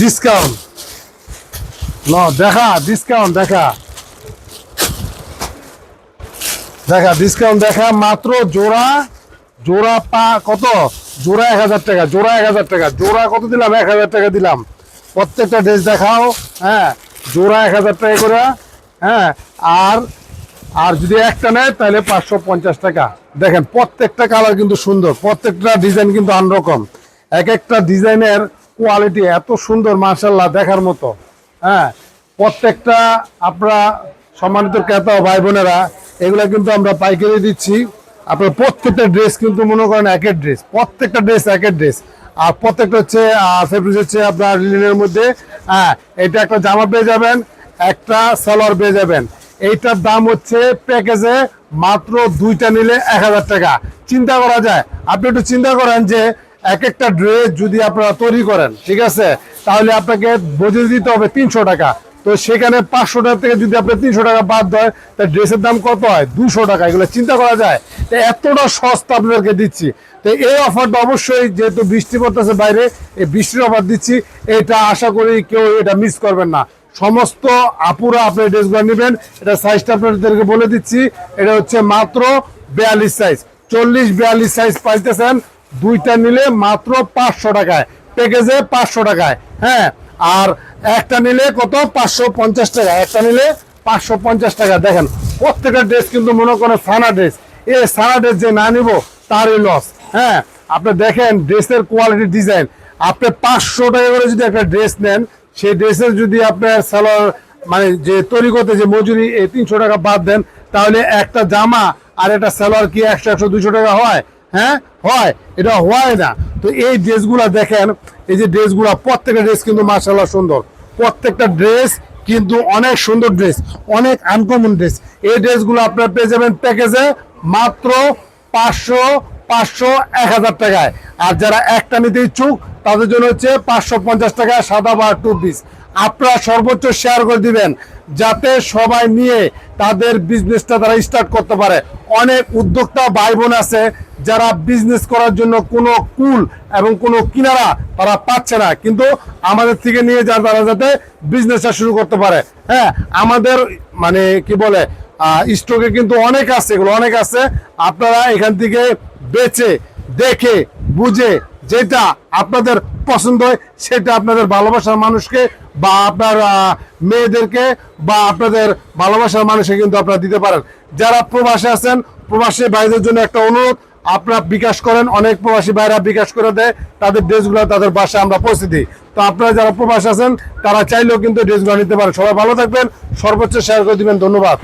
Discount ন দেখা discount দেখা। দেখা ডিসকাউন্ট দেখা, মাত্র জোড়া জোড়া পা, কত? জোড়া এক হাজার টাকা, জোড়া এক হাজার টাকা। জোড়া কত দিলাম? এক হাজার টাকা দিলাম। প্রত্যেকটা ড্রেস দেখাও হ্যাঁ? জোড়া এক হাজার টাকা করে হ্যাঁ? আর আর যদি একটা নেয়, তাহলে পাঁচশো পঞ্চাশ টাকা। দেখেন, প্রত্যেকটা কালার কিন্তু সুন্দর, প্রত্যেকটা ডিজাইন কিন্তু অন্যরকম এক একটা ডিজাইনের কোয়ালিটি এত সুন্দর মার্শাল্লাহ দেখার মতো। হ্যাঁ প্রত্যেকটা আপনারা সম্মানিত ক্রেতা ভাই বোনেরা এগুলা কিন্তু আমরা পাইকারি দিচ্ছি। আপনার প্রত্যেকটা ড্রেস কিন্তু মনে করেন একের ড্রেস প্রত্যেকটা ড্রেস একের ড্রেস আর প্রত্যেকটা হচ্ছে ফেব্রিক হচ্ছে আপনার লিনের মধ্যে। হ্যাঁ এটা একটা জামা পেয়ে যাবেন, একটা সালোয়ার পেয়ে যাবেন। এইটার দাম হচ্ছে প্যাকেজে মাত্র দুইটা নিলে এক হাজার টাকা। চিন্তা করা যায়। আপনি একটু চিন্তা করেন যে এক একটা ড্রেস যদি আপনারা তৈরি করেন, ঠিক আছে? তাহলে আপনাকে বজে দিতে হবে তিনশো টাকা। তো সেখানে পাঁচশো টাকা থেকে যদি আপনি তিনশো টাকা বাদ দেয় তা ড্রেসের দাম কত হয়? দুশো টাকা, এগুলো চিন্তা করা যায়। তো এতটা সস্তা আপনাদেরকে দিচ্ছি। তো এই অফারটা অবশ্যই যেহেতু বৃষ্টি পড়তেছে বাইরে, এই বৃষ্টির অফার দিচ্ছি। এটা আশা করি কেউ এটা মিস করবেন না। সমস্ত আপুরা আপনি ড্রেসগুলো নেবেন। এটা সাইজটা আপনাদেরকে বলে দিচ্ছি। এটা হচ্ছে মাত্র বিয়াল্লিশ সাইজ চল্লিশ বিয়াল্লিশ সাইজ পাইতেছেন। দুইটা নিলে মাত্র পাঁচশো টাকায়। প্যাকেজে পাঁচশো টাকায় হ্যাঁ? আর একটা নিলে কত? পাঁচশো পঞ্চাশ টাকা। একটা নিলে পাঁচশো পঞ্চাশ টাকা। দেখেন, প্রত্যেকটা ড্রেস কিন্তু মনে করেন সানা ড্রেস এই সানা ড্রেস যে না নিব, তারই লস হ্যাঁ? আপনি দেখেন ড্রেসের কোয়ালিটি ডিজাইন আপনি পাঁচশো টাকা করে যদি একটা ড্রেস নেন, সেই ড্রেসের যদি আপনার সালোয়ার মানে যে তৈরি করতে যে মজুরি, এই তিনশো টাকা বাদ দেন, তাহলে একটা জামা আর একটা সালোয়ার কি একশো একশো দুশো টাকা হয়? হ্যাঁ? হয়। এটা হয় না। তো এই ড্রেসগুলা দেখেন, এই যে ড্রেসগুলা, প্রত্যেকটা ড্রেস কিন্তু মার্শাল্লাহ সুন্দর। প্রত্যেকটা ড্রেস কিন্তু অনেক সুন্দর ড্রেস, অনেক আনকমন ড্রেস। এই ড্রেসগুলো আপনার পেয়ে যাবেন প্যাকেজে মাত্র পাঁচশো পাঁচশো, এক হাজার টাকায়। আর যারা একটা নিতে ইচ্ছুক, তাদের জন্য হচ্ছে পাঁচশো পঞ্চাশ টাকা সাদা বা টু পিস। আপনারা সর্বোচ্চ শেয়ার করে দিবেন, যাতে সবাই নিয়ে তাদের বিজনেসটা তারা স্টার্ট করতে পারে। অনেক উদ্যোক্তা ভাই বোন আছে যারা বিজনেস করার জন্য কোনো কুল এবং কোনো কিনারা তারা পাচ্ছে না। কিন্তু আমাদের থেকে নিয়ে যা তারা যাতে বিজনেসটা শুরু করতে পারে। হ্যাঁ আমাদের মানে কি বলে স্টকে কিন্তু অনেক আছে, এগুলো অনেক আছে। আপনারা এখান থেকে বেচে, দেখে, বুঝে যেটা আপনাদের পছন্দ হয়, সেটা আপনাদের ভালোবাসার মানুষকে বা আপনার মেয়েদেরকে বা আপনাদের ভালোবাসার মানুষকে কিন্তু আপনারা দিতে পারেন। যারা প্রবাসে আছেন, প্রবাসী ভাইদের জন্য একটা অনুরোধ আপনারা বিকাশ করেন, অনেক প্রবাসী ভাইরা বিকাশ করে দেয়, তাদের ড্রেসগুলো তাদের বাসায় আমরা পৌঁছে দিই। তো আপনারা যারা প্রবাসী আছেন, তারা চাইলেও কিন্তু ড্রেসগুলো নিতে পারেন। সবাই ভালো থাকবেন, সর্বোচ্চ শেয়ার করে দিবেন, ধন্যবাদ।